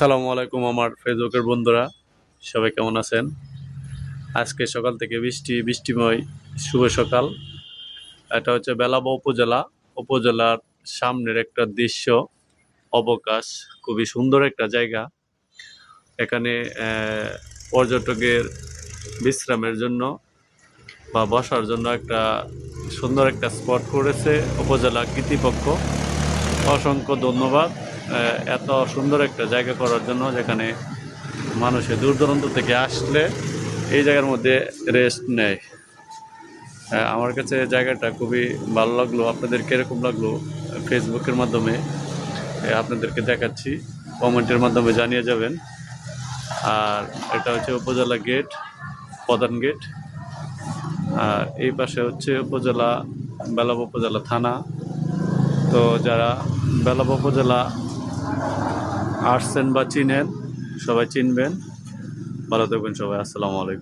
আসসালামু আলাইকুম আমার ফেসবুকের বন্ধুরা, সবাই কেমন আছেন? আজকে সকাল থেকে বৃষ্টি, বৃষ্টিময়, শুভ সকাল। এটা হচ্ছে বেলাবা উপজেলা। উপজেলার সামনের একটা দৃশ্য, অবকাশ, খুবই সুন্দর একটা জায়গা। এখানে পর্যটকের বিশ্রামের জন্য বা বসার জন্য একটা সুন্দর একটা স্পট করেছে উপজেলা কর্তৃপক্ষ অসংখ্য ধন্যবাদ। এত সুন্দর একটা জায়গা করার জন্য যেখানে মানুষে দূর দূরান্ত থেকে আসলে এই জায়গার মধ্যে রেস্ট নেয়। আমার কাছে জায়গাটা খুবই ভালো লাগল। আপনাদের কীরকম লাগল? ফেসবুকের মাধ্যমে আপনাদেরকে দেখাচ্ছি। কমেন্টের মাধ্যমে জানিয়ে যাবেন। আর এটা হচ্ছে উপজেলা গেট প্রধান গেট আর এই পাশে হচ্ছে উপজেলা, বেলাব উপজেলা থানা। তো যারা বেলাব উপজেলা আসছেন বা চিনেন সবাই চিনবেন। ভালো থাকবেন সবাই আসসালামু আলাইকুম।